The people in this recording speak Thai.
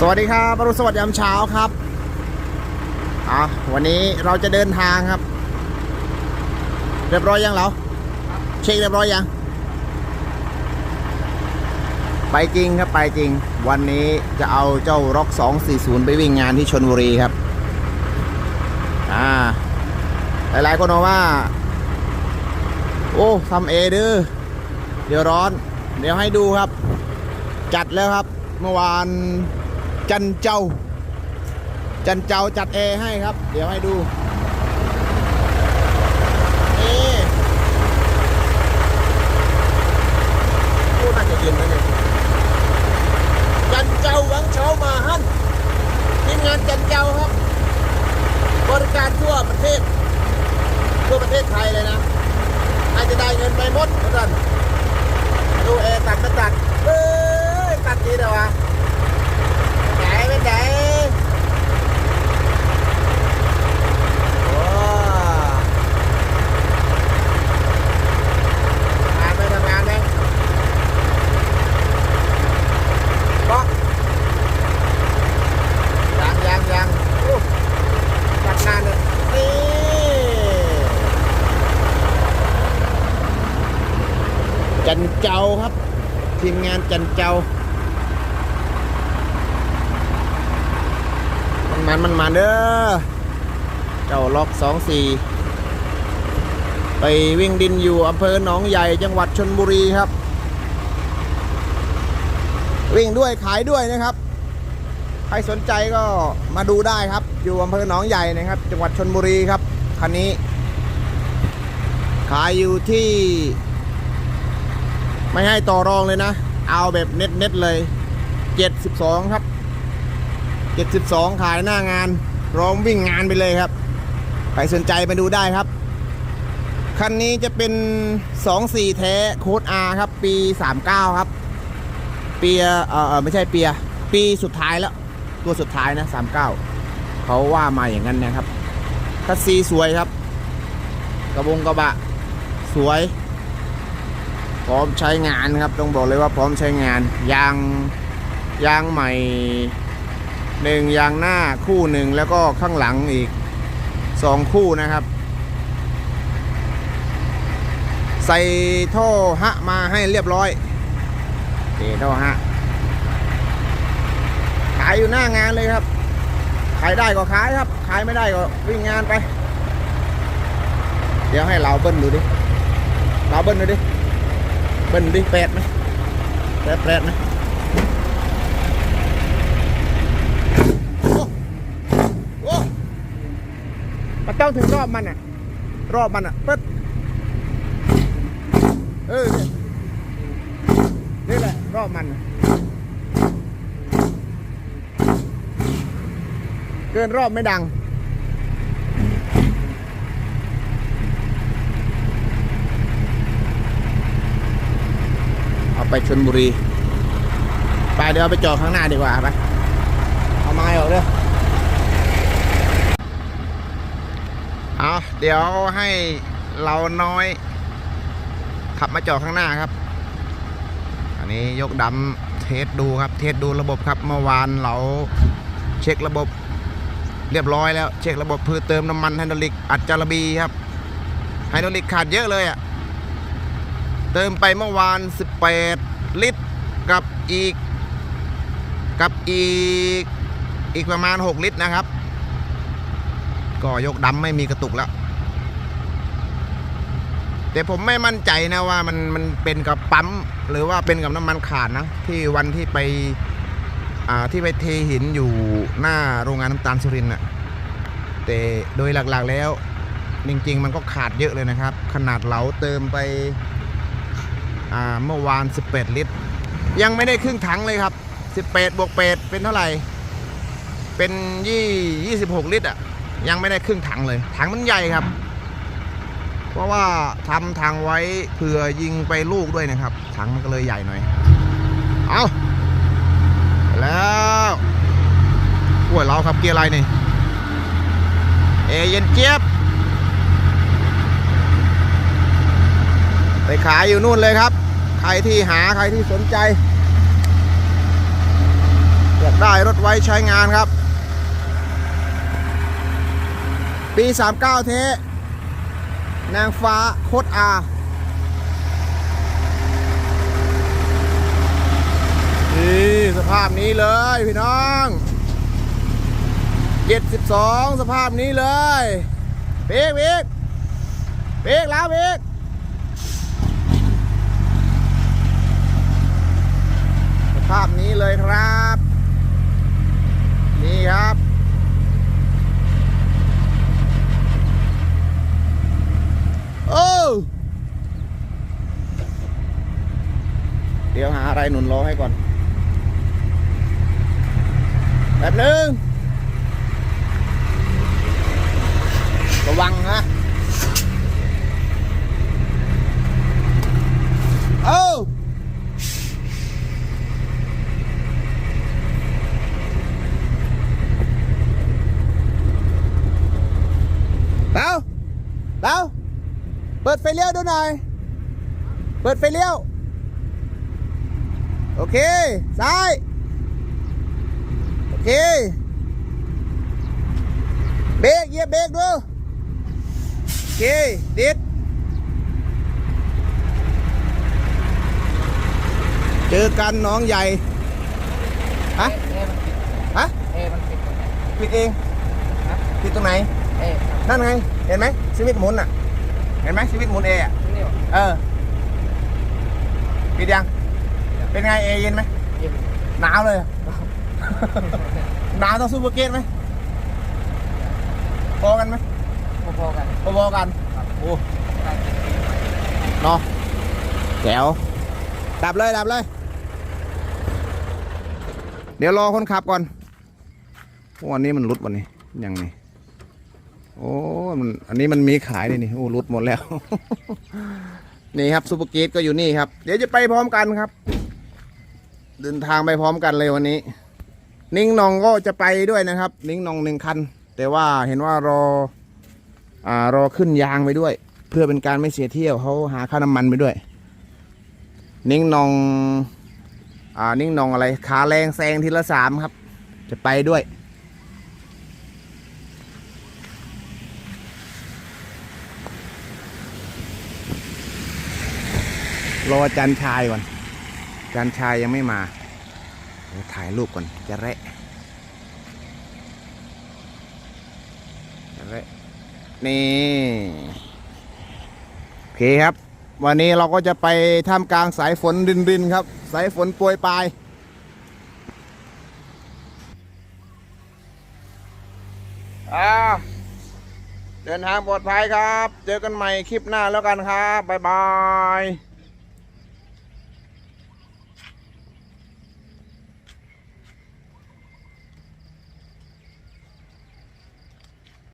สวัสดีครับอรุสวัสดิ์ยามเช้าครับอะวันนี้เราจะเดินทางครับ เรียบร้อยยังเราเช็คเรียบร้อยยัง ไปจริงครับไปจริง วันนี้จะเอาเจ้าร็อก240 ไปวิ่งงานที่ชนบุรีครับ อ่า หลายๆคนบอกว่า โอ้ทำเอเด้อเดี๋ยวร้อน เดี๋ยวให้ดูครับ จัดแล้วครับเมื่อวาน จันเจ้า จันเจ้าจัดเอให้ครับ เดี๋ยวให้ดูนี่พูดน่าจะเย็นนะเนี่ยจันเจ้าหวังเช้ามาฮั่นทีมงานจันเจ้าครับ บริการทั่วประเทศ ทั่วประเทศไทยเลยนะอาจจะได้เงินไปหมดเหมือนกันดูเอตัดมาตัดเอ้ยตัดดีเลยวะ ไหนเป็นไหนโอ้ทำงานไหมทำงานไหมบอกยังยังยังอู้จัดงานเลยนี่จัน เจ้าครับ ทีมงานจันเจ้า มันมันมันมันเด้อเจ้าล็อกสองสี่ไปวิ่งดินอยู่อำเภอหนองใหญ่จังหวัดชนบุรีครับ วิ่งด้วยขายด้วยนะครับ ใครสนใจก็มาดูได้ครับ อยู่อำเภอหนองใหญ่นะครับ จังหวัดชนบุรีครับคันนี้ขายอยู่ที่ ไม่ให้ต่อรองเลยนะ เอาแบบเน็ตเน็ตเลย72ครับ72ขายหน้างานร้อมวิ่งงานไปเลยครับ ใครสนใจมาดูได้ครับ คันนี้จะเป็น24แท้โค้ด R ครับ ปี39ครับ เปียเออเออไม่ใช่เปีย ปีสุดท้ายแล้ว ตัวสุดท้ายนะ39เขาว่ามาอย่างนั้นนะครับคัสซีสวยครับ กระบงกระบะ สวย พร้อมใช้งานครับ ต้องบอกเลยว่าพร้อมใช้งาน ยางยางใหม่หนึ่งยางหน้าคู่หนึ่งแล้วก็ข้างหลังอีกสองคู่นะครับ ใส่ท่อฮะมาให้เรียบร้อยเอท่อฮะขายอยู่หน้างานเลยครับ ขายได้ก็ขายครับ ขายไม่ได้ก็วิ่งงานไป เดี๋ยวให้เราเบิ้ลดูดิเราเบิ้ลดูดิ เบิ้ลดิแปดไหมแปดแปดไหมโอ้มันต้องถึงรอบมันอะ รอบมันอะปึ๊ดเออเนี่ยนี่แหละ รอบมัน เกินรอบไม่ดัง เอา ไปชนบุรี ไปเดี๋ยวไปจอดข้างหน้าดีกว่าไปเอาไม้ออกเลยเอาเดี๋ยวให้เราน้อย ขับมาจอดข้างหน้าครับ อันนี้ยกดำเทสดูครับ เทสดูระบบครับเมื่อวานเราเช็คระบบเรียบร้อยแล้ว เช็คระบบเพื่อเติมน้ำมันไฮดรอลิกอัดจารบีครับไฮดรอลิกขาดเยอะเลยอะ่ะ เติมไปเมื่อวาน 18 ลิตร กับอีก กับอีก อีกประมาณ 6 ลิตรนะครับ ก็ยกดำไม่มีกระตุกแล้ว แต่ผมไม่มั่นใจนะว่ามันมันเป็นกับปั๊ม หรือว่าเป็นกับน้ำมันขาดนะ ที่วันที่ไปอ่าที่ไปเทหินอยู่หน้าโรงงานน้ำตาลสุรินทร์น่ะแต่โดยหลักๆแล้ว จริงๆ มันก็ขาดเยอะเลยนะครับ ขนาดเหลาเติมไป อ่าเมื่อวาน 18 ลิตร ยังไม่ได้ครึ่งถังเลยครับ 18บวก8เป็นเท่าไหร่ เป็นยี่26 ลิตรอะ ยังไม่ได้ครึ่งถังเลย ถังมันใหญ่ครับ เพราะว่าทำทางไว้เผื่อยิงไปลูกด้วยนะครับ ถังมันก็เลยใหญ่หน่อย เอาแล้วโอ้ยเราขับเกียร์อะไรนี่ เอเย็นเจี๊ยบ ไปขายอยู่นู่นเลยครับ ใครที่หาใครที่สนใจเรียบได้รถไว้ใช้งานครับ ปี 39 เท นางฟ้าโคตรอานี่สภาพนี้เลยพี่น้อง72สภาพนี้เลยเบรกเบรกเบรกแล้วเบรกสภาพ นี้เลยครับ นี่ครับ โอ้เดี๋ยวหาอะไรหนุนล้อให้ก่อนแบบนึงระวังนะเอ้าแล้วแล้ว เปิดไฟเลี้ยวดูหน่อย เปิดไฟเลี้ยว โอเค ซ้าย โอเค เบรกเหยียบเบรกดู โอเค ดิดเจอกันน้องใหญ่ ฮะเอมันปิดฮะ เอมันปิดปิดเองฮะปิดตรงไหน เอครับนั่นไง เห็นไหมสวิตช์หมุนอะ เห็นไหมสวิตช์หมุนเออะนี่วะเออปิดยัง เป็นไงเอเย็นไหมเย็นหนาวเลยอะหนาวต้องซูเปอร์เกตไหมพอกันไหมพอๆกันพอๆกันโอ้ได้เจ็ดปีเนาะแจ๋วดับเลยดับเลย เดี๋ยวรอคนขับก่อนวันนี้มันรุดวันนี้ยังนี่ โอ้มันอันนี้มันมีขายเลยนี่โอ้รุดหมดแล้ว นี่ครับซูเปอร์เกตก็อยู่นี่ครับ เดี๋ยวจะไปพร้อมกันครับ เดินทางไปพร้อมกันเลยวันนี้ นิ้งนองก็จะไปด้วยนะครับ นิ้งนองหนึ่งคัน แต่ว่าเห็นว่ารอ อ่ารอขึ้นยางไปด้วย เพื่อเป็นการไม่เสียเที่ยวเขาหาค่าน้ำมันไปด้วย นิ้งนอง อ่านิ่งนองอะไรขาแรงแซงทีละสามครับ จะไปด้วย รออาจารย์ชายก่อนอาจารย์ชายยังไม่มาเดี๋ยวถ่ายรูปก่อน จะแระจะแระนี่โอเคครับ วันนี้เราก็จะไปท่ามกลางสายฝนรินๆครับ สายฝนโปรยปลายอ่าเดินทางปลอดภัยครับ เจอกันใหม่คลิปหน้าแล้วกันครับ บ๊ายบาย